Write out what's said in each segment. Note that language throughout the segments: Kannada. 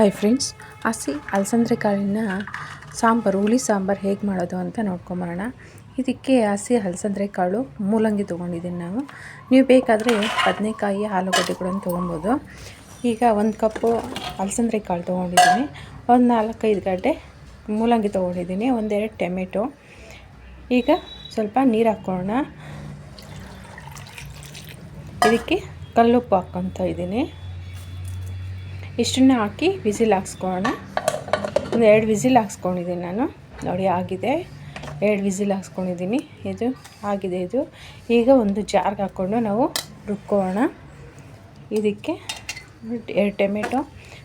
ಹಾಯ್ ಫ್ರೆಂಡ್ಸ್ ಹಸಿ ಅಲಸಂದ್ರೆ ಕಾಳಿನ ಸಾಂಬಾರು, ಹುಳಿ ಸಾಂಬಾರು ಹೇಗೆ ಮಾಡೋದು ಅಂತ ನೋಡ್ಕೊಂಬರೋಣ. ಇದಕ್ಕೆ ಹಸಿ ಅಲಸಂದ್ರೆ ಕಾಳು ಮೂಲಂಗಿ ತೊಗೊಂಡಿದ್ದೀನಿ ನಾವು. ನೀವು ಬೇಕಾದರೆ ಬದನೆಕಾಯಿ, ಆಲೂಗಡ್ಡೆ ಕೂಡ ತೊಗೊಬೋದು. ಈಗ ಒಂದು ಕಪ್ಪು ಅಲಸಂದ್ರೆ ಕಾಳು ತೊಗೊಂಡಿದ್ದೀನಿ ಒಂದು ನಾಲ್ಕೈದು ಗಡ್ಡೆ ಮೂಲಂಗಿ ತೊಗೊಂಡಿದ್ದೀನಿ ಒಂದೆರಡು ಟೊಮೆಟೊ. ಈಗ ಸ್ವಲ್ಪ ನೀರು ಹಾಕ್ಕೊಳ್ಳೋಣ ಇದಕ್ಕೆ ಕಲ್ಲುಪ್ಪು ಹಾಕ್ಕೊತಾ ಇದ್ದೀನಿ ಇಷ್ಟನ್ನು ಹಾಕಿ ವಿಸಿಲ್ ಹಾಕ್ಸ್ಕೊಳ್ಳೋಣ. ಒಂದು ಎರಡು ವಿಸಿಲ್ ಹಾಕ್ಸ್ಕೊಂಡಿದ್ದೀನಿ ನಾನು. ನೋಡಿ, ಆಗಿದೆ. ಎರಡು ವಿಸಿಲ್ ಹಾಕ್ಸ್ಕೊಂಡಿದ್ದೀನಿ. ಇದು ಆಗಿದೆ ಇದು. ಈಗ ಒಂದು ಜಾರ್ಗೆ ಹಾಕ್ಕೊಂಡು ನಾವು ರುಬ್ಕೊಳ್ಳೋಣ. ಇದಕ್ಕೆ ಎರಡು ಟೊಮೆಟೊ,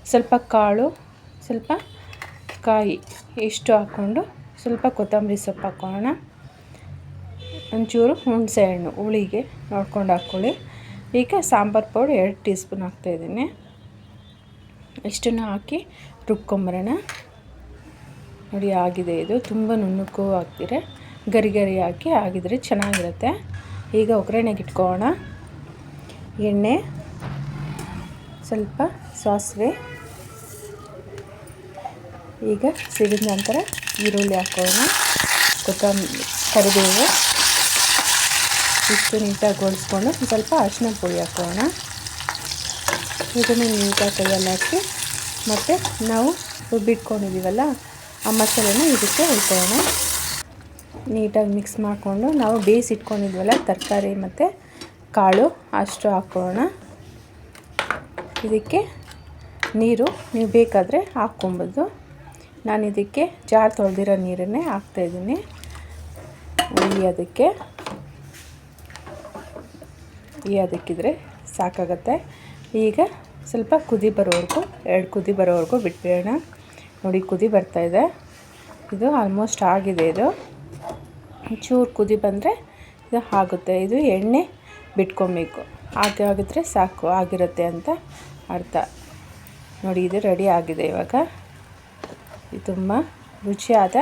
ಸ್ವಲ್ಪ ಕಾಳು, ಸ್ವಲ್ಪ ಕಾಯಿ ಇಷ್ಟು ಹಾಕ್ಕೊಂಡು ಸ್ವಲ್ಪ ಕೊತ್ತಂಬರಿ ಸೊಪ್ಪು ಹಾಕ್ಕೊಳ್ಳೋಣ. ಒಂಚೂರು ಹುಣಸೆ ಹಣ್ಣು, ಹುಳಿಗೆ ನೋಡ್ಕೊಂಡು ಹಾಕ್ಕೊಳ್ಳಿ. ಈಗ ಸಾಂಬಾರು ಪೌಡ್ರ್ ಎರಡು ಟೀ ಸ್ಪೂನ್ ಹಾಕ್ತಾಯಿದ್ದೀನಿ. ಇಷ್ಟನ್ನು ಹಾಕಿ ರುಬ್ಕೊಂಬರೋಣ. ನೋಡಿ, ಆಗಿದೆ ಇದು. ತುಂಬ ನುಣ್ಣಕ್ಕೂ ಆಗ್ತಿದೆ. ಗರಿ ಗರಿ ಹಾಕಿ ಆಗಿದರೆ ಚೆನ್ನಾಗಿರುತ್ತೆ. ಈಗ ಒಗ್ಗರಣೆಗೆ ಇಟ್ಕೋಣ ಎಣ್ಣೆ, ಸ್ವಲ್ಪ ಸಾಸಿವೆ. ಈಗ ಸಿಡಿದ ನಂತರ ಈರುಳ್ಳಿ ಹಾಕೋಣ. ಕೊತ್ತಂಬರಿ, ಕರಿಬೇವು. ಇಷ್ಟು ನೀಟಾಗಿ ಗೊಳಿಸ್ಕೊಂಡು ಸ್ವಲ್ಪ ಅರಿಶಿನ ಪುಡಿ ಹಾಕೋಣ. ಇದನ್ನು ನೀಟಾಗಿ ಕೈಯಲ್ಲಿ ಹಾಕಿ ಮತ್ತು ನಾವು ರುಬ್ಬಿಟ್ಕೊಂಡಿದ್ದೀವಲ್ಲ, ಆ ಮಸಾಲೆನ ಇದಕ್ಕೆ ಉಳ್ಕೊಳ್ಳೋಣ ನೀಟಾಗಿ ಮಿಕ್ಸ್ ಮಾಡಿಕೊಂಡು ನಾವು ಬೇಯಿಸಿಟ್ಕೊಂಡಿದ್ವಲ್ಲ ತರಕಾರಿ ಮತ್ತು ಕಾಳು ಅಷ್ಟು ಹಾಕ್ಕೊಳ್ಳೋಣ ಇದಕ್ಕೆ ನೀರು ನೀವು ಬೇಕಾದರೆ ಹಾಕ್ಕೊಬೋದು. ನಾನು ಇದಕ್ಕೆ ಜಾರ್ ತೊಳೆದಿರೋ ನೀರನ್ನೇ ಹಾಕ್ತಾಯಿದ್ದೀನಿ ಅದಕ್ಕೆ ಅದಕ್ಕಿದ್ರೆ ಸಾಕಾಗತ್ತೆ. ಈಗ ಸ್ವಲ್ಪ ಕುದಿ ಬರೋವರೆಗೂ, ಎರಡು ಕುದಿ ಬರೋವರೆಗೂ ಬಿಟ್ಬಿಡೋಣ. ನೋಡಿ, ಕುದಿ ಬರ್ತಾಯಿದೆ ಇದು. ಆಲ್ಮೋಸ್ಟ್ ಆಗಿದೆ ಇದು. ಚೂರು ಕುದಿ ಬಂದರೆ ಇದು ಆಗುತ್ತೆ. ಇದು ಎಣ್ಣೆ ಬಿಟ್ಕೊಬೇಕು ಹಾಗೆ ಆಗಿದ್ರೆ ಸಾಕು, ಆಗಿರುತ್ತೆ ಅಂತ ಅರ್ಥ. ನೋಡಿ, ಇದು ರೆಡಿ ಆಗಿದೆ ಇವಾಗ. ಇದು ತುಂಬ ರುಚಿಯಾದ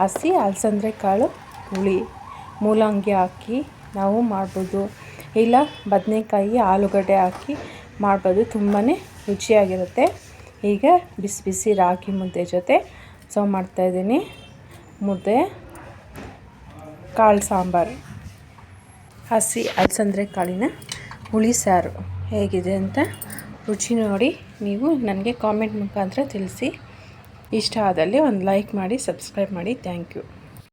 ಹಸಿ ಅಲಸಂದ್ರೆ ಕಾಳು ಹುಳಿ. ಮೂಲಂಗಿ ಹಾಕಿ ನಾವು ಮಾಡ್ಬೋದು. ಇಲ್ಲ, ಬದನೆಕಾಯಿ, ಆಲೂಗಡ್ಡೆ ಹಾಕಿ ಮಾಡ್ಬೋದು. ತುಂಬಾ ರುಚಿಯಾಗಿರುತ್ತೆ. ಈಗ ಬಿಸಿ ಬಿಸಿ ರಾಗಿ ಮುದ್ದೆ ಜೊತೆ ಸರ್ವ್ ಮಾಡ್ತಾಯಿದ್ದೀನಿ ಮುದ್ದೆ, ಕಾಳು ಸಾಂಬಾರು, ಹಸಿ ಅಲಸಂದ್ರೆ ಕಾಳಿನ ಹುಳಿ ಸಾರು. ಹೇಗಿದೆ ಅಂತ ರುಚಿ ನೋಡಿ ನೀವು ನನಗೆ ಕಾಮೆಂಟ್ ಮುಖಾಂತರ ತಿಳಿಸಿ. ಇಷ್ಟ ಆದಲ್ಲಿ ಒಂದು ಲೈಕ್ ಮಾಡಿ ಸಬ್ಸ್ಕ್ರೈಬ್ ಮಾಡಿ. Thank you